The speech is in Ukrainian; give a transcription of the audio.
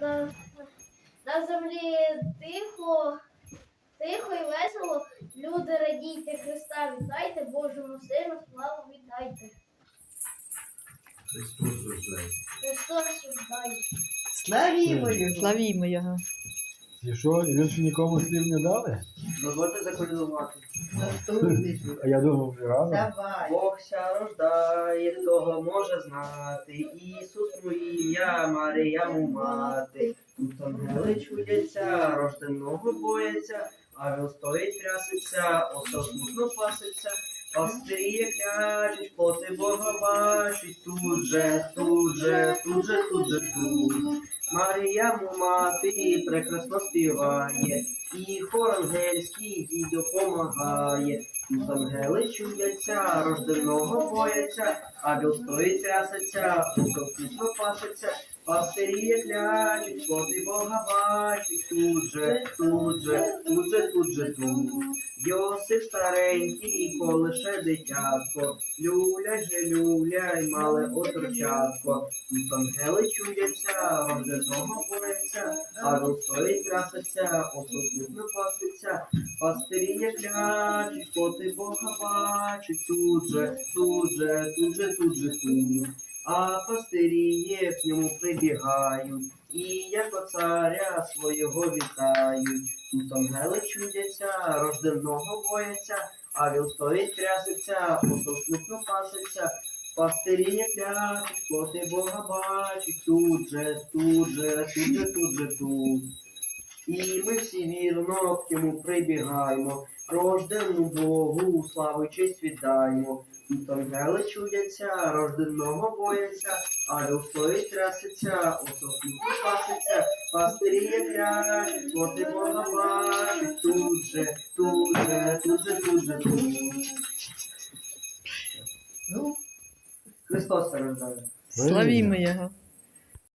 на, на землі тихо, тихо і весело. Люди радійте Христа, вітайте, Божому сину, славу вітайте. Христос рождає. Христос рождає. Славімо його. Славімо його. І що, і ви ще нікому слів не дали? Дозвольте заколядувати. Наступний. А я думав, вже рано. Давай. Бог ся рождає, хто може знати. Ісус моє ім'я, Марія му мати. Тут ангели чудяться, рожденого бояться, а він стоїть трясеться, смутно паситься. Пастирі клячуть, поти Бога бачить, тут же, тут же, тут же, тут же, тут. Марія мати прекрасно співає, і хор ангельський їй допомагає. Тут ангели чудяться, рожденого бояться, а біл стоїть трясеться, усовкусно паситься, пастирі клячуть, поти Бога бачить, тут же, тут же, тут же, тут же, тут. Йосип старенький, колише дитятко, люляй же, люляй, мале отрочатко. Тут ангели чудяться, рожденого бояться, а біл стоїть трясеться, усовкусно паситься, Пастирі клячуть, поти Бога бачать, тут же, тут же, тут же, тут же, тут. А пастирі к ньому прибігають, і як царя свого вітають. Тут ангели чудяться, рожденого бояться, а він стоїть трясеться, усовкусно паситься. Пастирі клячуть, поти Бога бачать, тут же, тут же, тут же, тут же, тут. І ми всі вірно к ньому прибігаємо, рождену Богу, славу й честь віддаємо. Тут ангели чудяться, рожденого бояться, а люд стоїть трясеться, осокіть паситься, пастирі як ляжуть, поти Бога бачить, тут же, тут же, тут же, тут же, тут. Ну, Христос рождає. Славімо його.